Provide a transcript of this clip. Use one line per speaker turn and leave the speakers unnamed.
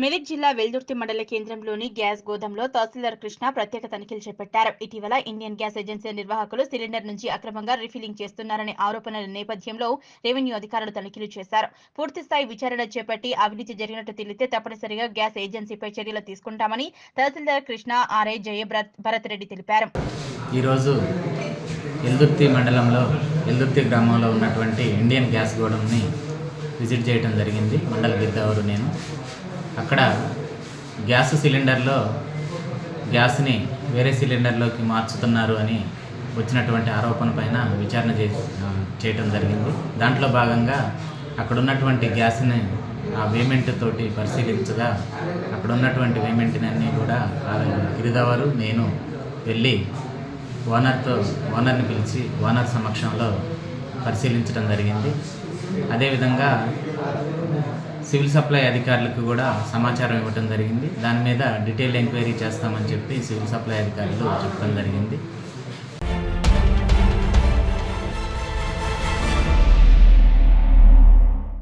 మెదక్ జిల్లా వెల్దుర్తి మండల కేంద్రంలోని గ్యాస్ గోదాంలో తహసీల్దార్ కృష్ణ ప్రత్యేక తనిఖీలు చేపట్టారు. ఇటీవల ఇండియన్ గ్యాస్ ఏజెన్సీ నిర్వాహకులు సిలిండర్ నుంచి అక్రమంగా రిఫిలింగ్ చేస్తున్నారనే ఆరోపణల నేపథ్యంలో రెవెన్యూ అధికారులు తనిఖీలు చేశారు. పూర్తిస్థాయి విచారణ చేపట్టి అవినీతి జరిగినట్టు తెలిస్తే తప్పనిసరిగా గ్యాస్ ఏజెన్సీపై చర్యలు తీసుకుంటామని తహసీల్దార్ కృష్ణ ఆర్ఐ జయ భరత్ రెడ్డి తెలిపారు.
ఈరోజు ఎల్దుర్తి మండలంలో ఎల్దుర్తి గ్రామంలో ఉన్నటువంటి ఇండియన్ గ్యాస్ గోడంని విజిట్ చేయడం జరిగింది. మండల గిద్దవరు నేను. అక్కడ గ్యాస్ సిలిండర్లో గ్యాస్ని వేరే సిలిండర్లోకి మార్చుతున్నారు అని వచ్చినటువంటి ఆరోపణ పైన విచారణ చే చేయటం జరిగింది. దాంట్లో భాగంగా అక్కడ ఉన్నటువంటి గ్యాస్ని ఆ వేమెంట్ తోటి పరిశీలించగా అక్కడ ఉన్నటువంటి వేమెంట్ని అన్నీ కూడా గిరిదవారు నేను వెళ్ళి ఓనర్తో ఓనర్ని పిలిచి ఓనర్ సమక్షంలో పరిశీలించడం జరిగింది. అదేవిధంగా సివిల్ సప్లై అధికారులకు కూడా సమాచారం ఇవ్వడం జరిగింది. దాని మీద డీటెయిల్ ఎంక్వైరీ చేస్తామని చెప్పి సివిల్ సప్లై అధికారులు చెప్పడం జరిగింది.